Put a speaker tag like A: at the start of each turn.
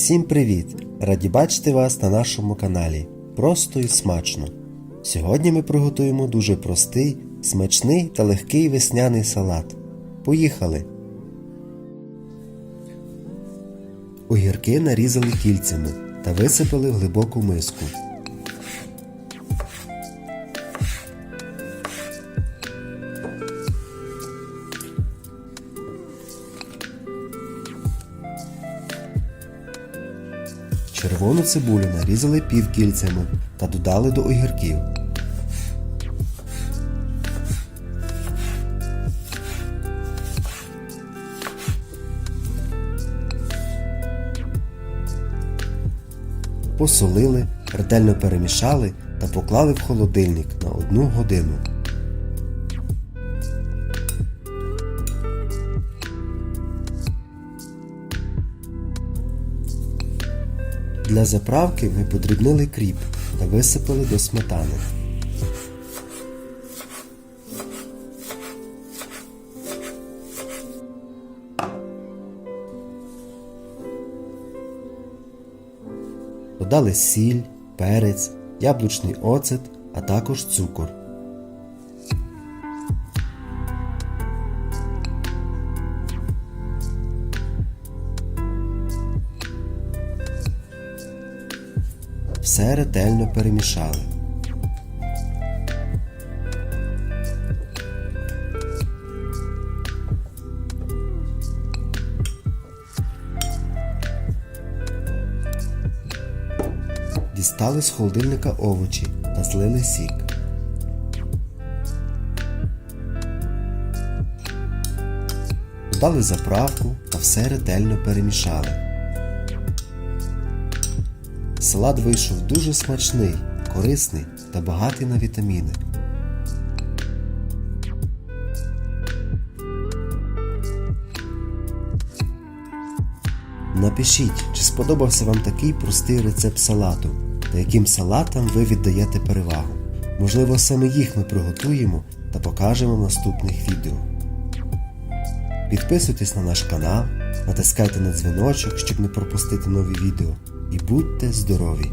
A: Всім привіт! Раді бачити вас на нашому каналі. Просто і смачно. Сьогодні ми приготуємо дуже простий, смачний та легкий весняний салат. Поїхали! Огірки нарізали кільцями та висипали в глибоку миску. Червону цибулю нарізали півкільцями та додали до огірків. Посолили, ретельно перемішали та поклали в холодильник на одну годину. Для заправки ми подрібнили кріп та висипали до сметани. Додали сіль, перець, яблучний оцет, а також цукор. Все ретельно перемішали. Дістали з холодильника овочі та злили сік. Додали заправку та все ретельно перемішали. Салат вийшов дуже смачний, корисний та багатий на вітаміни. Напишіть, чи сподобався вам такий простий рецепт салату та яким салатам ви віддаєте перевагу. Можливо, саме їх ми приготуємо та покажемо в наступних відео. Підписуйтесь на наш канал, натискайте на дзвіночок, щоб не пропустити нові відео і будьте здорові!